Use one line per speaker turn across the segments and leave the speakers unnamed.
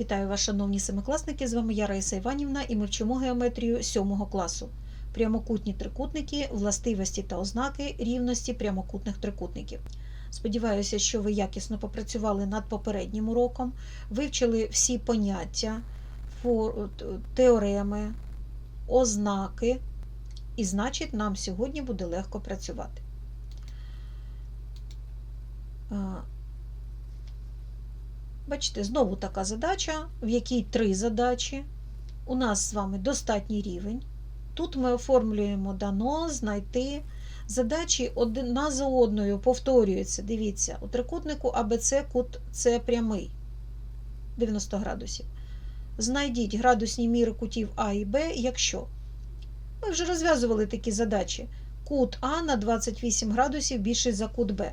Вітаю вас, шановні семикласники! З вами я Раїса Іванівна і ми вчимо геометрію 7 класу. Прямокутні трикутники, властивості та ознаки рівності прямокутних трикутників. Сподіваюся, що ви якісно попрацювали над попереднім уроком, вивчили всі поняття, теореми, ознаки, і значить, нам сьогодні буде легко працювати. Бачите, знову така задача, в якій три задачі. У нас з вами достатній рівень. Тут ми оформлюємо дано, знайти. Задачі одна за одною повторюються. Дивіться, у трикутнику АБЦ кут С прямий 90 градусів. Знайдіть градусні міри кутів А і Б, якщо. Ми вже розв'язували такі задачі. Кут А на 28 градусів більший за кут Б.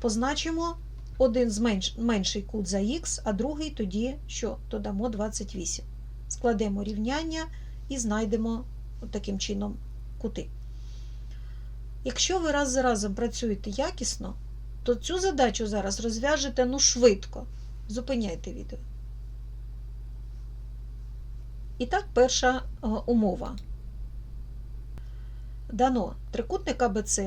Позначимо один зменш, менший кут за х, а другий тоді що? Додамо 28. Складемо рівняння і знайдемо таким чином кути. Якщо ви раз за разом працюєте якісно, то цю задачу зараз розв'яжете ну швидко. Зупиняйте відео. І так, перша е, умова. Дано трикутник АБЦ,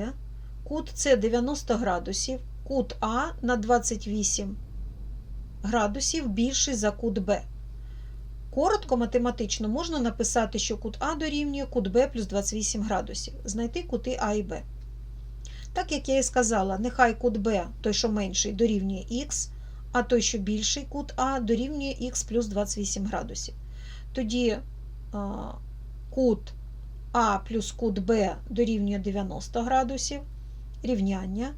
кут С 90 градусів, кут А на 28 градусів більший за кут Б. Коротко математично можна написати, що кут А дорівнює кут Б плюс 28 градусів. Знайти кути А і Б. Так як я і сказала, нехай кут Б, той, що менший, дорівнює х, а той, що більший кут А, дорівнює х плюс 28 градусів. Тоді а, кут А плюс кут Б дорівнює 90 градусів. Рівняння.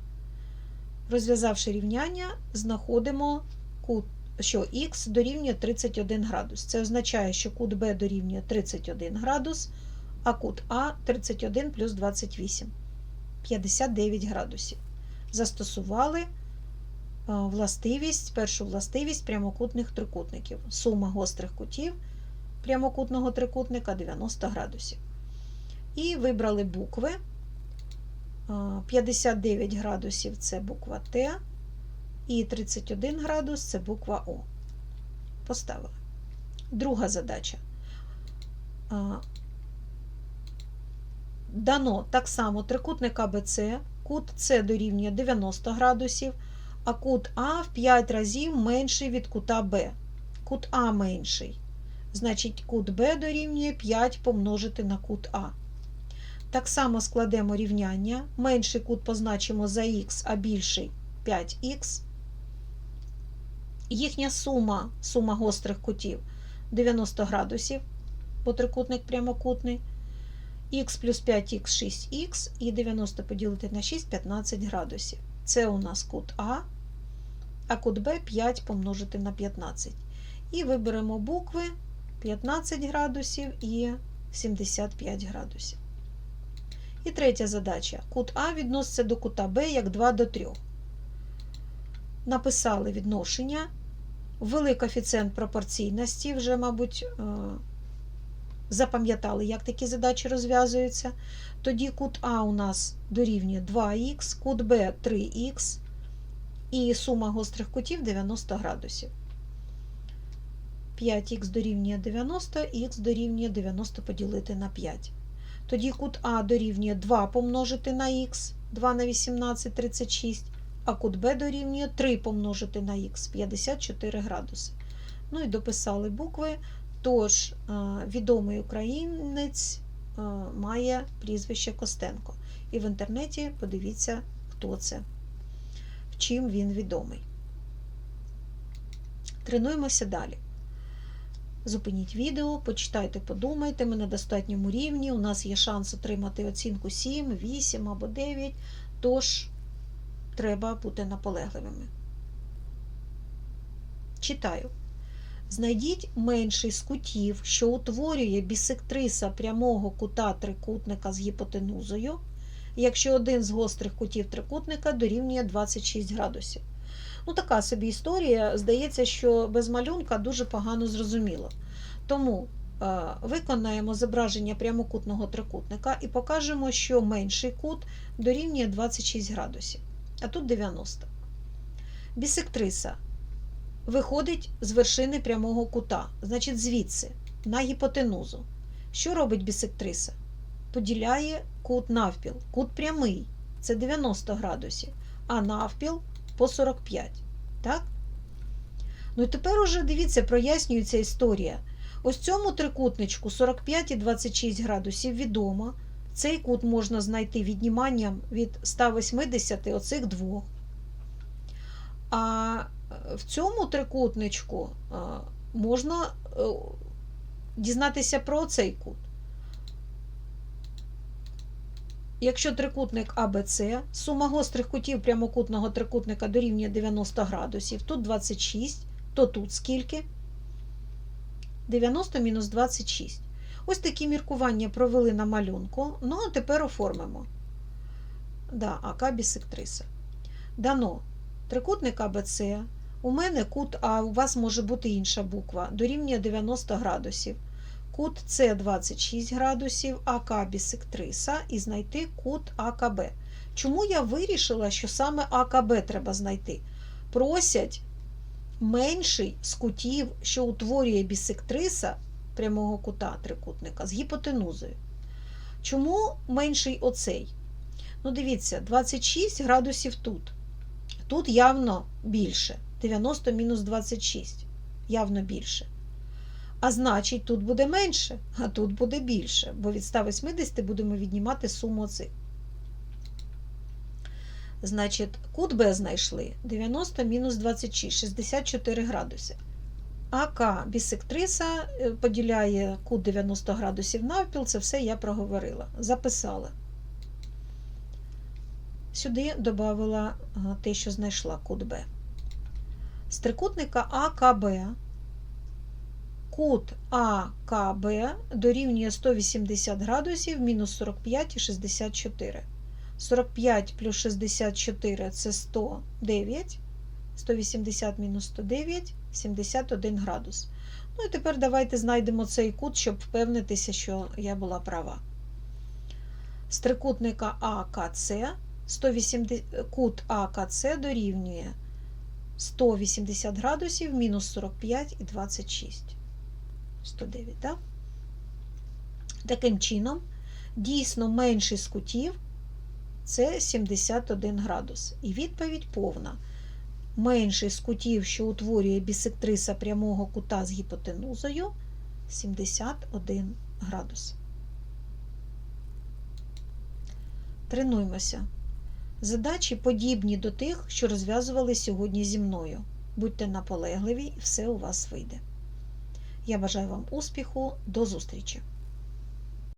Розв'язавши рівняння, знаходимо кут, що х дорівнює 31 градус. Це означає, що кут Б дорівнює 31 градус, а кут А 31 плюс 28 59 градусів. Застосували е, властивість, першу властивість прямокутних трикутників. Сума гострих кутів прямокутного трикутника 90 градусів. І вибрали букви. 59 градусів це буква Т, і 31 градус це буква О. Поставили. Друга задача. Дано так само трикутник АБЦ, кут С дорівнює 90 градусів, а кут А в 5 разів менший від кута Б. Кут А менший. Значить, кут Б дорівнює 5 помножити на кут А. Так само складемо рівняння. Менший кут позначимо за х, а більший 5х. Їхня сума, сума гострих кутів 90 градусів, бо трикутник прямокутний. х плюс 5х 6х і 90 поділити на 6 15 градусів. Це у нас кут А, а кут Б 5 помножити на 15. І виберемо букви 15 градусів і 75 градусів. І третя задача. Кут А відноситься до кута Б як 2 до 3. Написали відношення. Ввели коефіцієнт пропорційності, вже, мабуть, запам'ятали, як такі задачі розв'язуються. Тоді кут А у нас дорівнює 2х, кут Б 3х, і сума гострих кутів 90 градусів. 5х дорівнює 90, х дорівнює 90 поділити на 5. Тоді кут А дорівнює 2 помножити на х, 2 на 18 36, а кут Б дорівнює 3 помножити на х, 54 градуси. Ну і дописали букви. Тож, відомий українець має прізвище Костенко. І в інтернеті подивіться, хто це, чим він відомий. Тренуємося далі. Зупиніть відео, почитайте, подумайте, ми на достатньому рівні. У нас є шанс отримати оцінку 7, 8 або 9, тож треба бути наполегливими. Читаю. Знайдіть менший з кутів, що утворює бісектриса прямого кута трикутника з гіпотенузою, якщо один з гострих кутів трикутника дорівнює 26 градусів. Ну, така собі історія. Здається, що без малюнка дуже погано зрозуміло. Тому е, виконаємо зображення прямокутного трикутника і покажемо, що менший кут дорівнює 26 градусів, а тут 90. Бісектриса виходить з вершини прямого кута, значить звідси, на гіпотенузу. Що робить бісектриса? Поділяє кут навпіл. Кут прямий це 90 градусів, а навпіл по 45. Так? Ну і тепер уже дивіться, прояснюється історія. Ось цьому трикутничку 45 і 26 градусів відомо. Цей кут можна знайти відніманням від 180 оцих двох. А в цьому трикутничку е, можна е, дізнатися про цей кут. Якщо трикутник АБЦ, сума гострих кутів прямокутного трикутника дорівнює 90 градусів, тут 26, то тут скільки? 90 мінус 26. Ось такі міркування провели на малюнку. Ну, а тепер оформимо. Да, АК бісектриса. Дано трикутник АБЦ. У мене кут А, у вас може бути інша буква, дорівнює 90 градусів. Кут С 26 градусів, АК бісектриса і знайти кут АКБ. Чому я вирішила, що саме АКБ треба знайти? Просять менший з кутів, що утворює бісектриса прямого кута трикутника з гіпотенузою. Чому менший оцей? Ну, дивіться, 26 градусів тут. Тут явно більше. 90 мінус 26. Явно більше. А значить, тут буде менше, а тут буде більше, бо від 180 будемо віднімати суму оцих. Значить, кут Б знайшли 90 мінус 26, 64 градуси. АК бісектриса е, поділяє кут 90 градусів навпіл, це все я проговорила. Записала. Сюди додала те, що знайшла кут Б. З трикутника АКБ кут АКБ дорівнює 180 градусів мінус 45 і 64. 45 плюс 64 це 109. 180 мінус 109, 71 градус. Ну і тепер давайте знайдемо цей кут, щоб впевнитися, що я була права. З трикутника АКЦ 180, кут АКЦ дорівнює 180 градусів мінус 45 і 26. 109, так? Таким чином, дійсно менший з кутів це 71 градус. І відповідь повна. Менший з кутів, що утворює бісектриса прямого кута з гіпотенузою 71 градус. Тренуймося. Задачі подібні до тих, що розв'язували сьогодні зі мною. Будьте наполегливі, все у вас вийде. Я бажаю вам успіху, до зустрічі!